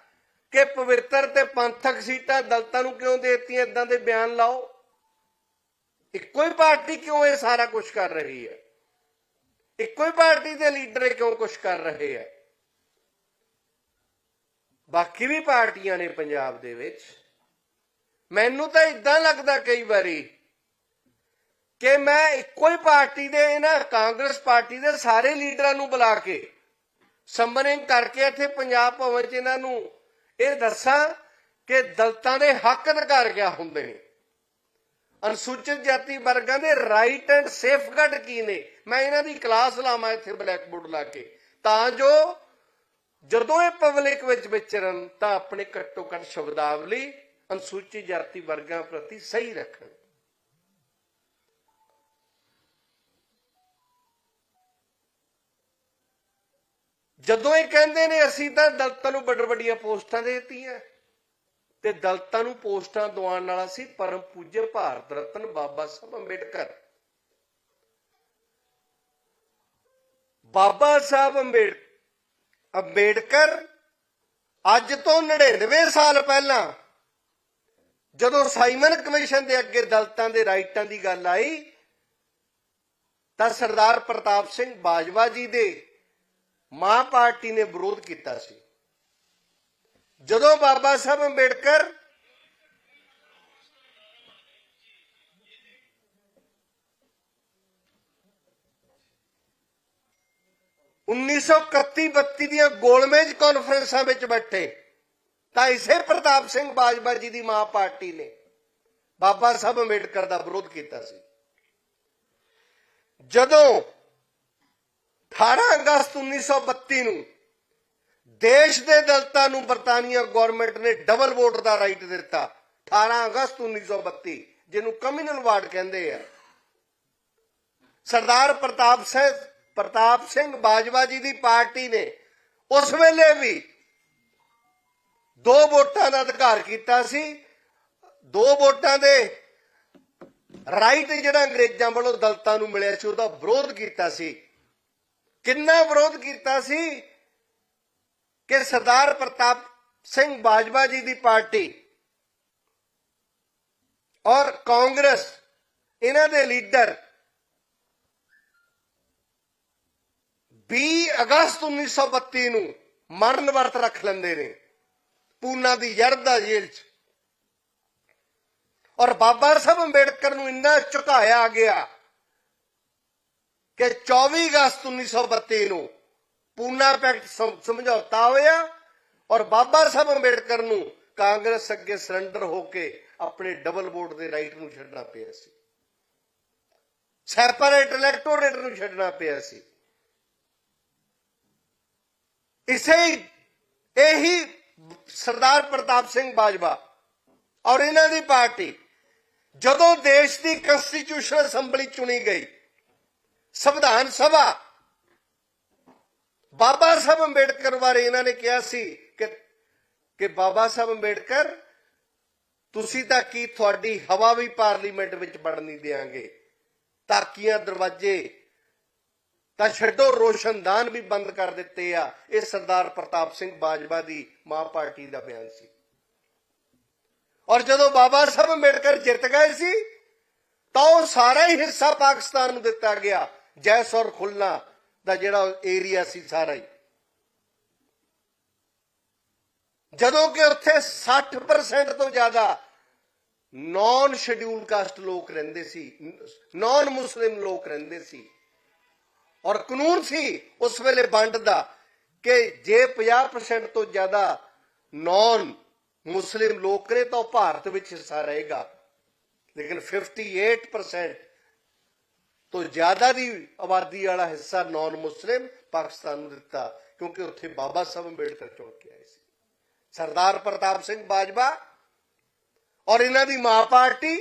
ਕਿ ਪਵਿੱਤਰ ਤੇ ਪੰਥਕ ਸੀਟਾਂ ਦਲਤਾਂ ਨੂੰ ਕਿਉਂ ਦੇਤੀਆਂ ਇਦਾਂ ਦੇ ਬਿਆਨ ਲਾਓ। ਇੱਕੋ ਹੀ ਪਾਰਟੀ ਕਿਉਂ ਇਹ ਸਾਰਾ ਕੁਝ ਕਰ ਰਹੀ ਹੈ? ਇੱਕੋ ਹੀ ਪਾਰਟੀ ਦੇ ਲੀਡਰ ਕਿਉਂ ਕੁਝ ਕਰ ਰਹੇ ਹੈ? ਬਾਕੀ ਵੀ ਪਾਰਟੀਆਂ ਨੇ ਪੰਜਾਬ ਦੇ ਵਿੱਚ। ਮੈਨੂੰ ਤਾਂ ਇਦਾਂ ਲੱਗਦਾ ਕਈ ਵਾਰੀ ਕਿ ਮੈਂ ਇੱਕੋ ਹੀ ਪਾਰਟੀ ਦੇ ਇਹਨਾਂ ਕਾਂਗਰਸ ਪਾਰਟੀ ਦੇ ਸਾਰੇ ਲੀਡਰਾਂ ਨੂੰ ਬੁਲਾ ਕੇ ਸੰਬਰਿੰਗ ਕਰਕੇ ਇੱਥੇ ਪੰਜਾਬ ਭਵਨ 'ਚ ਇਹਨਾਂ ਨੂੰ ਇਹ ਦੱਸਾਂ ਕਿ ਦਲਤਾਂ ਦੇ ਹੱਕ ਅਧਿਕਾਰ ਕਿਆ ਹੁੰਦੇ ਨੇ। ਅਨੁਸੂਚਿਤ ਜਾਤੀ ਵਰਗਾਂ ਦੇ ਰਾਈਟ ਐਂਡ ਸੇਫਗਾਰਡ ਕੀ ਨੇ? ਮੈਂ ਇਹਨਾਂ ਦੀ ਕਲਾਸ ਲਾਵਾਂ ਇੱਥੇ ਬਲੈਕ ਬੋਰਡ ਲਾ ਕੇ। ਤਾਂ ਜੋ ਜਦੋਂ ਇਹ ਪਬਲਿਕ ਵਿੱਚ ਵਿਚਰਨ, ਤਾਂ ਆਪਣੇ ਘੱਟੋ ਘੱਟ ਸ਼ਬਦਾਵਲੀ ਅਨੁਸੂਚਿਤ ਜਾਤੀ ਵਰਗਾਂ ਪ੍ਰਤੀ ਸਹੀ ਰੱਖਣ। ਜਦੋਂ ਇਹ ਕਹਿੰਦੇ ਨੇ, ਅਸੀਂ ਤਾਂ ਦਲਤਾਂ ਨੂੰ ਵੱਡ ਵੱਡੀਆਂ ਪੋਸਟਾਂ ਦੇ ਦਿੱਤੀਆਂ। ਤੇ ਦਲਤਾਂ ਨੂੰ ਪੋਸਟਾਂ ਦਵਾਉਣ ਵਾਲਾ ਸੀ ਪਰਮ ਪੂਜਯ ਭਾਰਤ ਰਤਨ ਬਾਬਾ ਸਾਹਿਬ ਅੰਬੇਡਕਰ। ਬਾਬਾ ਸਾਹਿਬ ਅੰਬੇਡਕਰ ਅੰਬੇਡਕਰ ਅੱਜ ਤੋਂ 99 ਸਾਲ ਪਹਿਲਾਂ ਜਦੋਂ ਸਾਈਮਨ ਕਮਿਸ਼ਨ ਦੇ ਅੱਗੇ ਦਲਤਾਂ ਦੇ ਰਾਈਟਾਂ ਦੀ ਗੱਲ ਆਈ, ਤਾਂ ਸਰਦਾਰ ਪ੍ਰਤਾਪ ਸਿੰਘ ਬਾਜਵਾ ਜੀ ਦੇ ਮਾਂ ਪਾਰਟੀ ਨੇ ਵਿਰੋਧ ਕੀਤਾ ਸੀ। ਜਦੋਂ ਬਾਬਾ ਸਾਹਿਬ ਅੰਬੇਡਕਰ ਉੱਨੀ ਸੌ ਇਕੱਤੀ 32 ਦੀਆਂ ਗੋਲਮੇਜ ਕਾਨਫਰੰਸਾਂ ਵਿੱਚ ਬੈਠੇ ਤਾਂ ਇਸੇ ਪ੍ਰਤਾਪ ਸਿੰਘ ਬਾਜਵਾ ਜੀ ਦੀ ਮਾਂ ਪਾਰਟੀ ਨੇ ਬਾਬਾ ਸਾਹਿਬ ਅੰਬੇਡਕਰ ਦਾ ਵਿਰੋਧ ਕੀਤਾ ਸੀ। ਜਦੋਂ 18 ਅਗਸਤ 1932 ਨੂੰ ਦੇਸ਼ ਦੇ ਦਲਤਾਂ ਨੂੰ ਬਰਤਾਨੀਆ ਗਵਰਨਮੈਂਟ ਨੇ ਡਬਲ ਵੋਟ ਦਾ ਰਾਈਟ ਦਿੱਤਾ 18 ਅਗਸਤ 1932 ਜਿਹਨੂੰ ਕਮਿਊਨਲ ਵਾਰਡ ਕਹਿੰਦੇ ਆ, ਸਰਦਾਰ ਪ੍ਰਤਾਪ ਸਿੰਘ ਪ੍ਰਤਾਪ ਸਿੰਘ ਬਾਜਵਾ ਜੀ ਦੀ ਪਾਰਟੀ ਨੇ ਉਸ ਵੇਲੇ ਵੀ ਦੋ ਵੋਟਾਂ ਦਾ ਅਧਿਕਾਰ ਕੀਤਾ ਸੀ। ਦੋ ਵੋਟਾਂ ਦੇ ਰਾਈਟ ਜਿਹੜਾ ਅੰਗਰੇਜ਼ਾਂ ਵੱਲੋਂ ਦਲਤਾਂ ਨੂੰ ਮਿਲਿਆ ਸੀ, ਉਹਦਾ ਵਿਰੋਧ ਕੀਤਾ ਸੀ। ਕਿੰਨਾ ਵਿਰੋਧ ਕੀਤਾ ਸੀ ਕਿ ਸਰਦਾਰ ਪ੍ਰਤਾਪ ਸਿੰਘ ਬਾਜਵਾ ਜੀ ਦੀ ਪਾਰਟੀ ਔਰ ਕਾਂਗਰਸ, ਇਹਨਾਂ ਦੇ ਲੀਡਰ 20 ਅਗਸਤ 1932 ਨੂੰ ਮਰਨ ਵਰਤ ਰੱਖ ਲੈਂਦੇ ਨੇ। ਪੂਨਾ ਦੀ ਯਰਦਾ ਜੇਲ੍ਹ 'ਚ। ਔਰ ਬਾਬਾ ਸਾਹਿਬ ਅੰਬੇਡਕਰ ਨੂੰ ਇੰਨਾ ਝੁਕਾਇਆ ਗਿਆ ਕਿ 24 ਅਗਸਤ 1932 ਨੂੰ ਪੂਨਾ ਪੈਕਟ ਸਮਝੌਤਾ ਹੋਇਆ ਔਰ ਬਾਬਾ ਸਾਹਿਬ ਅੰਬੇਡਕਰ ਨੂੰ ਕਾਂਗਰਸ ਅੱਗੇ ਸਰੈਂਡਰ ਹੋ ਕੇ ਆਪਣੇ ਡਬਲ ਵੋਟ ਦੇ ਰਾਈਟ ਨੂੰ ਛੱਡਣਾ ਪਿਆ ਸੀ। ਸੈਪਰੇਟ ਇਲੈਕਟੋਰੇਟ ਨੂੰ ਛੱਡਣਾ ਪਿਆ ਸੀ। ਇਸੇ ਇਹੀ ਸਰਦਾਰ ਪ੍ਰਤਾਪ ਸਿੰਘ ਬਾਜਵਾ ਔਰ ਇਹਨਾਂ ਦੀ ਪਾਰਟੀ ਜਦੋਂ ਦੇਸ਼ ਦੀ ਕਨਸਟੀਟਿਊਸ਼ਨਲ ਅਸੈਂਬਲੀ ਚੁਣੀ ਗਈ, ਸੰਵਿਧਾਨ ਸਭਾ, ਬਾਬਾ ਸਾਹਿਬ ਅੰਬੇਡਕਰ ਬਾਰੇ ਇਹਨਾਂ ਨੇ ਕਿਹਾ ਸੀ ਕਿ ਕਿ ਬਾਬਾ ਸਾਹਿਬ ਅੰਬੇਡਕਰ, ਤੁਸੀਂ ਤਾਂ ਕੀ ਤੁਹਾਡੀ ਹਵਾ ਵੀ ਪਾਰਲੀਮੈਂਟ ਵਿੱਚ ਵੜਨ ਨਹੀਂ ਦੇਾਂਗੇ ਤਾਕੀਆਂ ਦਰਵਾਜ਼ੇ ਤਾਂ ਛੱਡੋ, ਰੋਸ਼ਨਦਾਨ ਵੀ ਬੰਦ ਕਰ ਦਿੱਤੇ ਆ। ਇਹ ਸਰਦਾਰ ਪ੍ਰਤਾਪ ਸਿੰਘ ਬਾਜਵਾ ਦੀ ਮਾਂ ਪਾਰਟੀ ਦਾ ਬਿਆਨ ਸੀ। ਔਰ ਜਦੋਂ ਬਾਬਾ ਸਾਹਿਬ ਅੰਬੇਡਕਰ ਜਿੱਤ ਗਏ ਸੀ, ਤਾਂ ਉਹ ਸਾਰਾ ਹੀ ਹਿੱਸਾ ਪਾਕਿਸਤਾਨ ਨੂੰ ਦਿੱਤਾ ਗਿਆ। ਜੈਸੌਰ ਖੁਲਨਾ ਦਾ ਜਿਹੜਾ ਏਰੀਆ ਸੀ ਸਾਰਾ ਹੀ। ਜਦੋਂ ਕਿ ਉੱਥੇ 60% ਤੋਂ ਜ਼ਿਆਦਾ ਨਾਨ ਸ਼ਡਿਊਲ ਕਾਸਟ ਲੋਕ ਰਹਿੰਦੇ ਸੀ ਨਾਨ ਮੁਸਲਿਮ ਲੋਕ ਰਹਿੰਦੇ ਸੀ। ਔਰ ਕਾਨੂੰਨ ਸੀ ਉਸ ਵੇਲੇ ਵੰਡ ਦਾ ਕਿ ਜੇ 50% ਤੋਂ ਜ਼ਿਆਦਾ ਨਾਨ ਮੁਸਲਿਮ ਲੋਕ ਨੇ ਤਾਂ ਉਹ ਭਾਰਤ ਵਿੱਚ ਹਿੱਸਾ ਰਹੇਗਾ। ਲੇਕਿਨ 58% ਤੋਂ ਜ਼ਿਆਦਾ ਦੀ ਆਬਾਦੀ ਵਾਲਾ ਹਿੱਸਾ ਨਾਨ ਮੁਸਲਿਮ ਪਾਕਿਸਤਾਨ ਨੂੰ ਦਿੱਤਾ, ਕਿਉਂਕਿ ਉੱਥੇ ਬਾਬਾ ਸਾਹਿਬ ਅੰਬੇਡਕਰ ਚੁਣ ਕੇ ਆਏ ਸੀ। ਸਰਦਾਰ ਪ੍ਰਤਾਪ ਸਿੰਘ ਬਾਜਵਾ ਔਰ ਇਹਨਾਂ ਦੀ ਮਾਂ ਪਾਰਟੀ,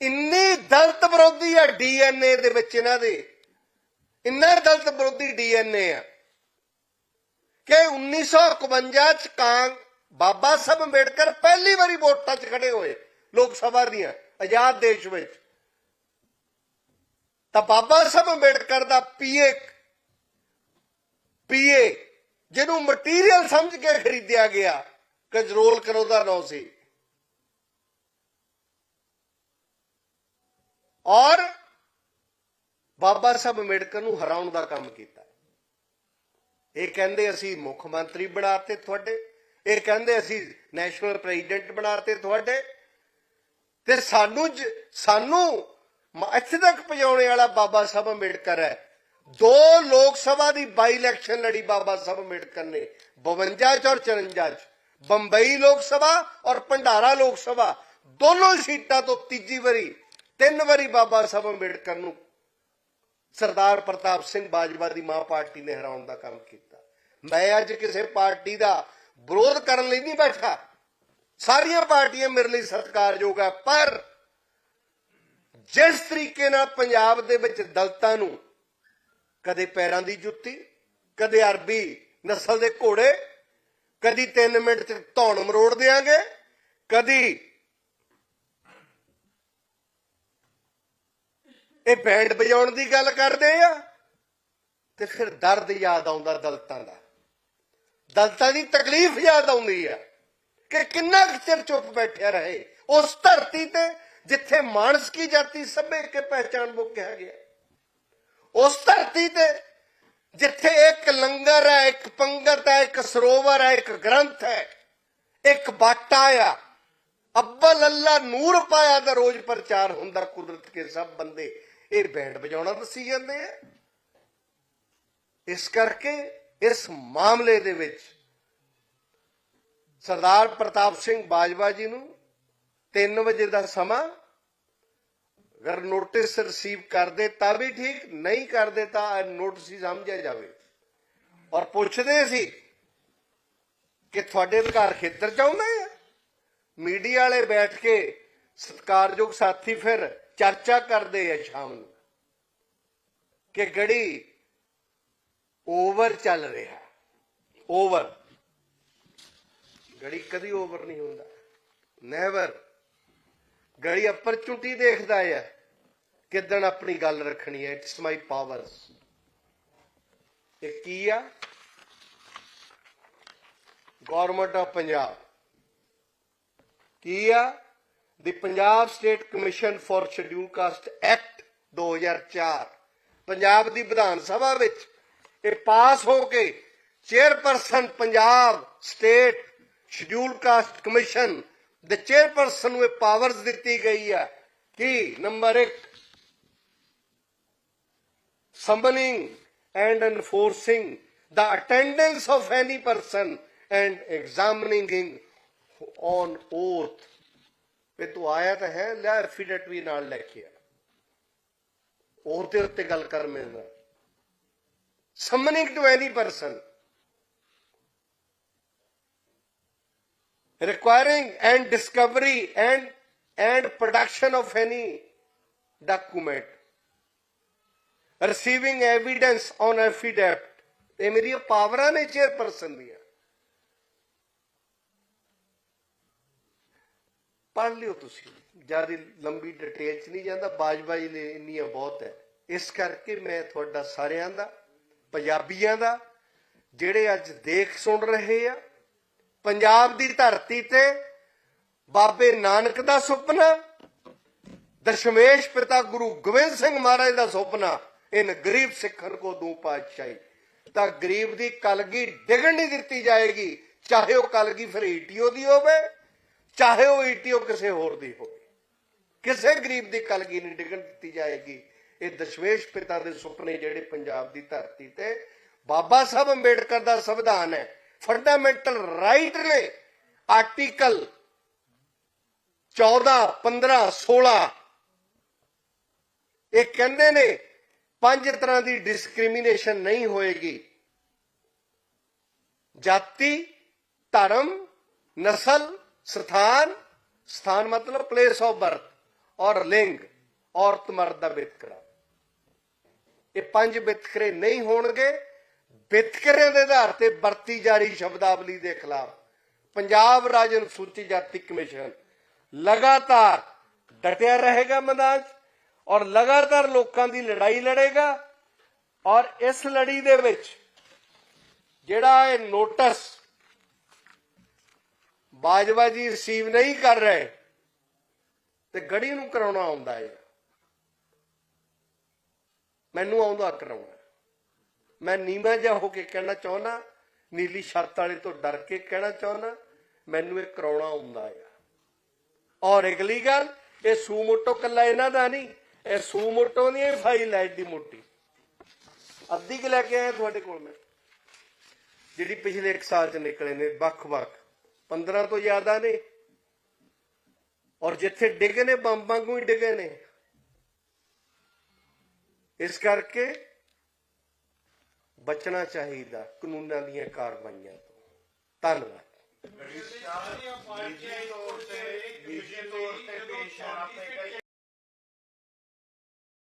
ਇੰਨੀ ਦਲਤ ਵਿਰੋਧੀ ਆ ਡੀਐਨਏ ਦੇ ਵਿੱਚ ਇਹਨਾਂ ਦੇ। ਇੰਨਾ ਦਲਿਤ ਵਿਰੋਧੀ ਡੀਐਨਏ ਆ ਕਿ 1951 ਚ ਕਾਂ ਬਾਬਾ ਸਾਹਿਬ ਅੰਬੇਡਕਰ ਪਹਿਲੀ ਵਾਰੀ ਵੋਟਾਂ 'ਚ ਖੜੇ ਹੋਏ ਲੋਕ ਸਭਾ ਦੀਆਂ, ਆਜ਼ਾਦ ਦੇਸ਼ ਵਿੱਚ। ਤਾਂ ਬਾਬਾ ਸਾਹਿਬ ਅੰਬੇਡਕਰ ਦਾ ਪੀਏ ਪੀਏ, ਜਿਹਨੂੰ ਮਟੀਰੀਅਲ ਸਮਝ ਕੇ ਖਰੀਦਿਆ ਗਿਆ ਕੰਟਰੋਲ ਕਰੋ ਦਾ ਨਾਂ ਸੀ। ਔਰ ਬਾਬਾ ਸਾਹਿਬ ਅੰਬੇਡਕਰ ਨੂੰ ਹਰਾਉਣ ਦਾ ਕੰਮ ਕੀਤਾ। ਇਹ ਕਹਿੰਦੇ ਅਸੀਂ ਮੁੱਖ ਮੰਤਰੀ ਬਣਾਤੇ ਤੁਹਾਡੇ, ਇਹ ਕਹਿੰਦੇ ਅਸੀਂ ਨੈਸ਼ਨਲ ਪ੍ਰੈਜ਼ੀਡੈਂਟ ਬਣਾਤੇ ਤੁਹਾਡੇ। ਤੇ ਸਾਨੂੰ ਸਾਨੂੰ ਇੱਥੇ ਤੱਕ ਪਹੁੰਚਾਉਣੇ ਵਾਲਾ ਬਾਬਾ ਸਾਹਿਬ ਅੰਬੇਡਕਰ ਹੈ। ਦੋ ਲੋਕ ਸਭਾ ਦੀ ਬਾਈ ਇਲੈਕਸ਼ਨ ਲੜੀ ਬਾਬਾ ਸਾਹਿਬ ਅੰਬੇਡਕਰ ਨੇ 52 ਚ ਔਰ 54 ਚ। ਬੰਬਈ ਲੋਕ ਸਭਾ ਔਰ ਭੰਡਾਰਾ ਲੋਕ ਸਭਾ, ਦੋਨੋਂ ਸੀਟਾਂ ਤੋਂ ਤੀਜੀ ਵਾਰੀ, ਤਿੰਨ ਵਾਰੀ ਬਾਬਾ ਸਾਹਿਬ ਅੰਬੇਡਕਰ ਨੂੰ ਸਰਦਾਰ ਪ੍ਰਤਾਪ ਸਿੰਘ ਬਾਜਵਾ ਦੀ ਮਾਂ ਪਾਰਟੀ ਨੇ ਹਰਾਉਣ ਦਾ ਕੰਮ ਕੀਤਾ। ਮੈਂ ਅੱਜ ਕਿਸੇ ਪਾਰਟੀ ਦਾ ਵਿਰੋਧ ਕਰਨ ਲਈ ਨਹੀਂ ਬੈਠਾ। ਸਾਰੀਆਂ ਪਾਰਟੀਆਂ ਮੇਰੇ ਲਈ ਸਤਿਕਾਰਯੋਗ ਹੈ ਪਰ ਜਿਸ ਤਰੀਕੇ ਨਾਲ ਪੰਜਾਬ ਦੇ ਵਿੱਚ ਦਲਤਾਂ ਨੂੰ ਕਦੇ ਪੈਰਾਂ ਦੀ ਜੁੱਤੀ, ਕਦੇ ਅਰਬੀ ਨਸਲ ਦੇ ਘੋੜੇ, ਕਦੀ 3 ਮਿੰਟ ਚ ਧੌਣ ਮਰੋੜ ਦੇਾਂਗੇ ਕਦੀ ਇਹ ਬੈਂਡ ਵਜਾਉਣ ਦੀ ਗੱਲ ਕਰਦੇ ਆ? ਤੇ ਫਿਰ ਦਰਦ ਯਾਦ ਆਉਂਦਾ ਦਲਤਾਂ ਦਾ। ਦਲਤਾਂ ਦੀ ਤਕਲੀਫ ਯਾਦ ਆਉਂਦੀ ਆ ਕਿ ਕਿੰਨਾ ਕੁ ਚਿਰ ਚੁੱਪ ਬੈਠਿਆ ਰਹੇ। ਉਸ ਧਰਤੀ ਤੇ ਜਿੱਥੇ ਮਾਨਸ ਕੀ ਜਾਤੀ ਸਭੇ ਕੇ ਪਹਿਚਾਨ ਬੁੱਕ ਕਿਹਾ ਗਿਆ। ਉਸ ਧਰਤੀ ਤੇ ਜਿੱਥੇ ਇੱਕ ਲੰਗਰ ਹੈ, ਇੱਕ ਪੰਗਤ ਹੈ, ਇੱਕ ਸਰੋਵਰ ਹੈ, ਇੱਕ ਗ੍ਰੰਥ ਹੈ, ਇੱਕ ਬਾਟਾ ਆ। ਅੱਬਲ ਅੱਲਾ ਨੂਰ ਪਾਇਆ ਦਾ ਰੋਜ਼ ਪ੍ਰਚਾਰ ਹੁੰਦਾ ਕੁਦਰਤ ਕੇ ਸਭ ਬੰਦੇ ਇਹ ਬੈਂਡ ਵਜਾਉਣਾ ਦੱਸੀ ਜਾਂਦੇ ਆ। ਇਸ ਕਰਕੇ ਇਸ ਮਾਮਲੇ ਦੇ ਵਿੱਚ ਸਰਦਾਰ ਪ੍ਰਤਾਪ ਸਿੰਘ ਬਾਜਵਾ ਜੀ ਨੂੰ 3 ਵਜੇ ਦਾ ਸਮਾਂ, ਅਗਰ ਨੋਟਿਸ ਰਿਸੀਵ ਕਰਦੇ ਤਾਂ ਵੀ ਠੀਕ, ਨਹੀਂ ਕਰਦੇ ਤਾਂ ਨੋਟਿਸ ਹੀ ਸਮਝਿਆ ਜਾਵੇ। ਔਰ ਪੁੱਛਦੇ ਸੀ ਕਿ ਤੁਹਾਡੇ ਅਧਿਕਾਰ ਖੇਤਰ ਚ ਆਉਂਦੇ ਆ ਮੀਡੀਆ ਵਾਲੇ ਬੈਠ ਕੇ ਸਤਿਕਾਰਯੋਗ ਸਾਥੀ ਫਿਰ ਚਰਚਾ ਕਰਦੇ ਆ ਸ਼ਾਮ ਨੂੰ ਕਿ ਗੜੀ ਓਵਰ ਚੱਲ ਰਿਹਾ ਓਵਰ। ਗੜੀ ਕਦੀ ਓਵਰ ਨਹੀਂ ਹੁੰਦਾ। ਨੈਵਰ ਗੜੀ ਅਪਰਚੁਨਿਟੀ ਦੇਖਦਾ ਹੈ ਕਿਦਣ ਆਪਣੀ ਗੱਲ ਰੱਖਣੀ ਹੈ। ਇਟਸ ਮਾਈ ਪਾਵਰ ਤੇ ਕੀ ਆ? ਗਵਰਨਮੈਂਟ ਆਫ ਪੰਜਾਬ ਕੀ ਆ? The Punjab state commission for scheduled caste act 2004 Punjab ਦੀ ਵਿਧਾਨ ਸਭਾ ਵਿੱਚ ਇਹ ਪਾਸ ਹੋ ਕੇ chairperson Punjab state scheduled caste commission ਦੇ ਚੇਅਰਪਰਸਨ ਨੂੰ ਇਹ ਪਾਵਰਸ ਦਿੱਤੀ ਗਈ ਹੈ। ਕਿ? Number 1 summoning and enforcing the attendance of any person and examining him on oath ਵੀ ਤੂੰ ਆਇਆ ਤਾਂ ਹੈ ਲੈ ਐਫੀਡੇਟ ਵੀ ਨਾਲ ਲੈ ਕੇ ਆ oath ਦੇ ਉੱਤੇ ਗੱਲ ਕਰ ਮੇਰੇ ਨਾਲ summoning to any person requiring and discovery and and production of any document receiving evidence on affidavit ਇਹ ਮੇਰੀਆਂ ਪਾਵਰਾਂ ਨੇ ਚੇਅਰਪਰਸਨ ਦੀਆਂ ਪੜ੍ਹ ਲਿਓ ਤੁਸੀਂ। ਜ਼ਿਆਦਾ ਲੰਬੀ ਡਿਟੇਲ ਚ ਨਹੀਂ ਜਾਂਦਾ ਬਾਜਬਾਈ ਨੇ ਇੰਨੀਆਂ ਬਹੁਤ ਹੈ। ਇਸ ਕਰਕੇ ਮੈਂ ਤੁਹਾਡਾ ਸਾਰਿਆਂ ਦਾ, ਪੰਜਾਬੀਆਂ ਦਾ, ਜਿਹੜੇ ਅੱਜ ਦੇਖ ਸੁਣ ਰਹੇ ਆ, ਪੰਜਾਬ ਦੀ ਧਰਤੀ ਤੇ ਬਾਬੇ ਨਾਨਕ ਦਾ ਸੁਪਨਾ ਦਸ਼ਮੇਸ਼ ਪਿਤਾ ਗੁਰੂ ਗੋਬਿੰਦ ਸਿੰਘ ਮਹਾਰਾਜ ਦਾ ਸੁਪਨਾ, ਇਨ ਗਰੀਬ ਸਿੱਖਣ ਕੋ ਦੂ ਪਾਤਸ਼ਾਹੀ। ਤਾਂ ਗਰੀਬ ਦੀ ਕਲਗੀ ਡਿਗਣ ਨਹੀਂ ਦਿੱਤੀ ਜਾਏਗੀ, ਚਾਹੇ ਉਹ ਕਲਗੀ ਫਿਰ ਈਟੀਓ ਦੀ ਹੋਵੇ ਚਾਹੇ ਉਹ ਈਟੀਓ ਕਿਸੇ ਹੋਰ ਦੀ ਹੋਵੇ। ਕਿਸੇ ਗਰੀਬ ਦੀ ਕਲਗੀ ਨਹੀਂ ਡਿੱਗਣ ਦਿੱਤੀ ਜਾਏਗੀ। ਇਹ ਦਸਵੇਸ਼ ਪਿਤਾ ਦੇ ਸੁਪਨੇ ਜਿਹੜੇ ਪੰਜਾਬ ਦੀ ਧਰਤੀ ਤੇ ਬਾਬਾ ਸਾਹਿਬ ਅੰਬੇਡਕਰ ਦਾ ਸੰਵਿਧਾਨ ਹੈ। ਫੰਡਾਮੈਂਟਲ ਰਾਈਟ ਨੇ ਆਰਟੀਕਲ 14 15 16 ਇਹ ਕਹਿੰਦੇ ਨੇ, ਪੰਜ ਤਰ੍ਹਾਂ ਦੀ ਡਿਸਕ੍ਰਿਮੀਨੇਸ਼ਨ ਨਹੀਂ ਹੋਏਗੀ। ਜਾਤੀ, ਧਰਮ, ਨਸਲ ਸਥਾਨ ਸਥਾਨ ਮਤਲਬ ਪਲੇਸ ਆਫ ਬਰਥ ਔਰ ਲਿੰਗ ਔਰਤ ਮਰਦ ਦਾ ਵਿਤਕਰਾ। ਇਹ ਪੰਜ ਵਿਤਕਰੇ ਨਹੀਂ ਹੋਣਗੇ। ਵਿਤਕਰਿਆਂ ਦੇ ਆਧਾਰ ਤੇ ਵਰਤੀ ਜਾ ਰਹੀ ਸ਼ਬਦਾਵਲੀ ਦੇ ਖਿਲਾਫ ਪੰਜਾਬ ਰਾਜ ਅਨੁਸੂਚਿਤ ਜਾਤੀ ਕਮਿਸ਼ਨ ਲਗਾਤਾਰ ਡਟਿਆ ਰਹੇਗਾ ਮੈਦਾਨ ਔਰ ਲਗਾਤਾਰ ਲੋਕਾਂ ਦੀ ਲੜਾਈ ਲੜੇਗਾ ਔਰ ਇਸ ਲੜੀ ਦੇ ਵਿੱਚ ਜਿਹੜਾ ਇਹ ਨੋਟਿਸ ਬਾਜਵਾ ਜੀ ਰਿਸੀਵ ਨਹੀਂ ਕਰ ਰਹੇ ਤੇ ਗੜੀ ਨੂੰ ਕਰਾਉਣਾ ਆਉਂਦਾ ਹੈ। ਮੈਨੂੰ ਆਉਂਦਾ ਕਰਾਉਣਾ। ਮੈਂ ਨੀਵਾਂ ਜਿਹਾ ਹੋ ਕੇ ਕਹਿਣਾ ਚਾਹੁੰਦਾ, ਨੀਲੀ ਸ਼ਰਤ ਵਾਲੇ ਤੋਂ ਡਰ ਕੇ ਕਹਿਣਾ ਚਾਹੁੰਦਾ, ਮੈਨੂੰ ਇਹ ਕਰਾਉਣਾ ਆਉਂਦਾ ਹੈ। ਔਰ ਅਗਲੀ ਗੱਲ, ਇਹ ਸੂਮੋਟੋ ਕੱਲਾ ਇਹਨਾਂ ਦਾ ਨਹੀਂ, ਇਹ ਸੂਮੋਟੋ ਦੀ ਇਹ ਫਾਈਲ ਹੈ ਏਡੀ ਮੋਟੀ। ਅੱਧੀ ਕਿ ਲੈ ਕੇ ਆਇਆ ਤੁਹਾਡੇ ਕੋਲ ਮੈਂ। ਜਿਹੜੀ ਪਿਛਲੇ 1 ਸਾਲ ਚ ਨਿਕਲੇ ਨੇ, ਵੱਖ-ਵੱਖ। 15 ਤੋਂ ਜ਼ਿਆਦਾ ਨੇ। ਔਰ ਜਿੱਥੇ ਡਿੱਗੇ ਨੇ, ਬੰਬ ਵਾਂਗੂ ਹੀ ਡਿੱਗੇ ਨੇ। ਇਸ ਕਰਕੇ ਬਚਣਾ ਚਾਹੀਦਾ ਕਾਨੂੰਨਾਂ ਦੀਆਂ ਕਾਰਵਾਈਆਂ ਤੋਂ। ਧੰਨਵਾਦ। ਸਾਰੀਆਂ ਪਾਰਟੀਆਂ ਤੌਰ ਤੇ ਵਿਸ਼ੇ ਤੌਰ ਤੇ ਪੇਸ਼ ਹੋਣਾ